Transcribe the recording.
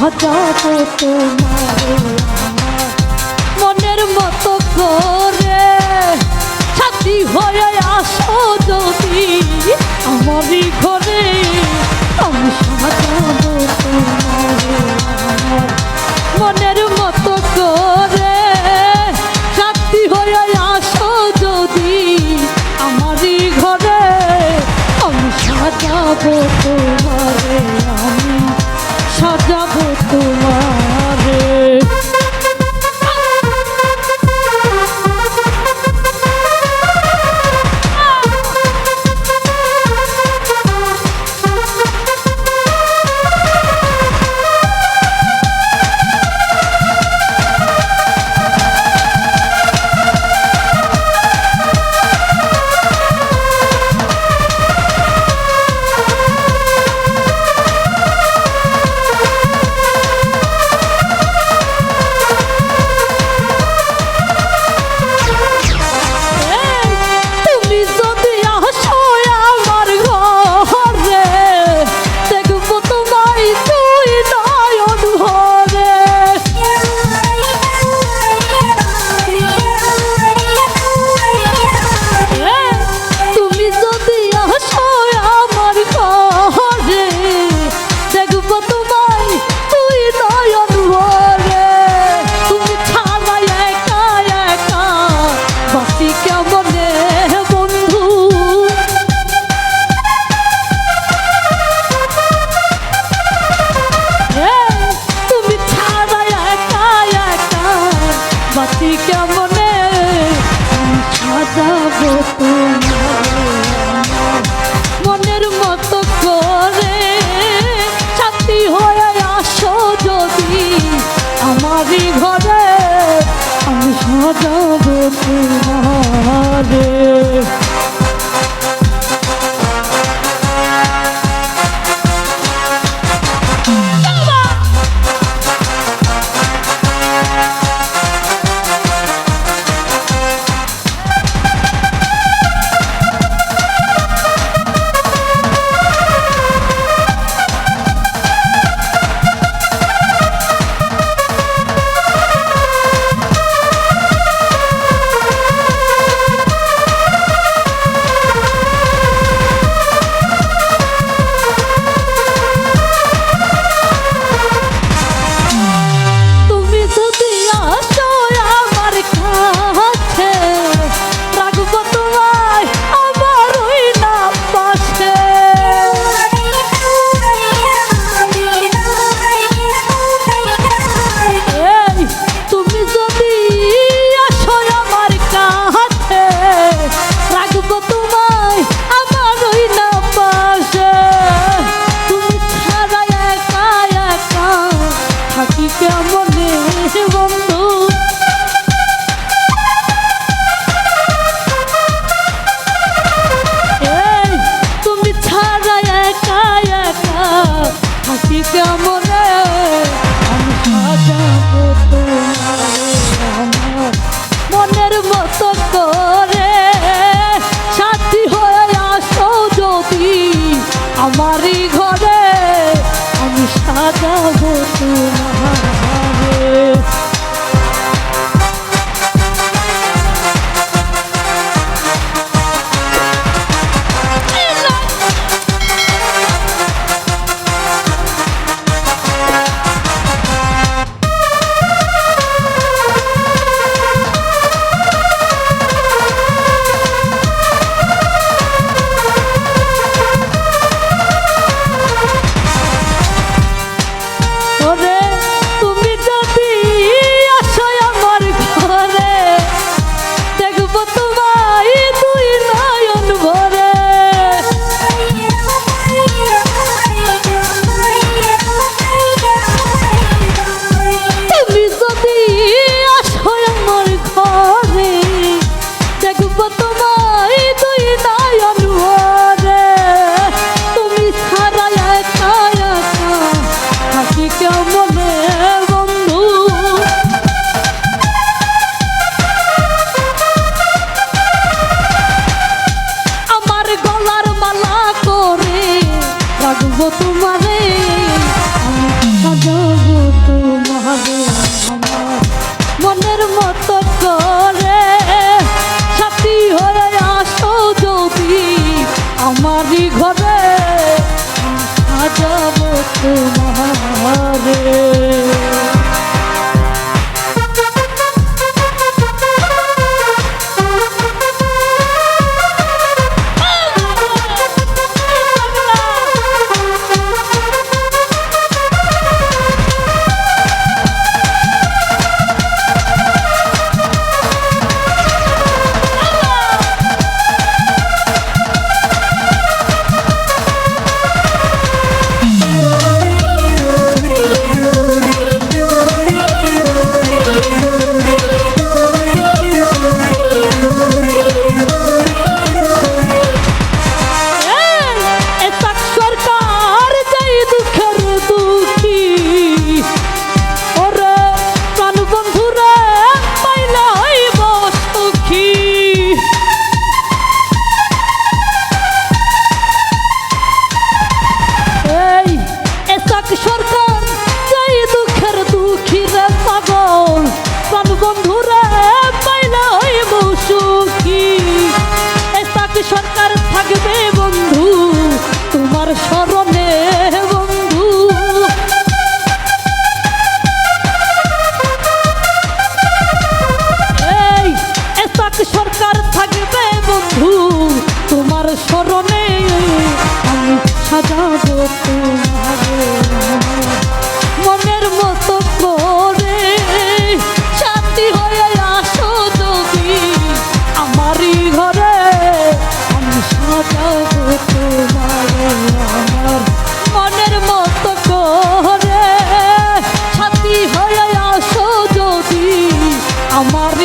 সাজাবো তোমার মনের মতো করে সাথী হয়ে আসো যদি আমারই ঘরে। আমি সাজাবো বাসি কেমনে? সাজাবো মনের মতো করে ছাতি হয়ে আসো যদি আমারই ঘরে। আমি সাজাবো মনের মতো করে। সাথী হয়ে আসো যদি আমারই ঘরে সাজাবো তোমারে। মনের মতো করে শান্তি হয়ে আসো তুমি। আমারই ঘরে আমি সাজাব মনের মতো করে শান্তি হয়ে আসো যদি। আমার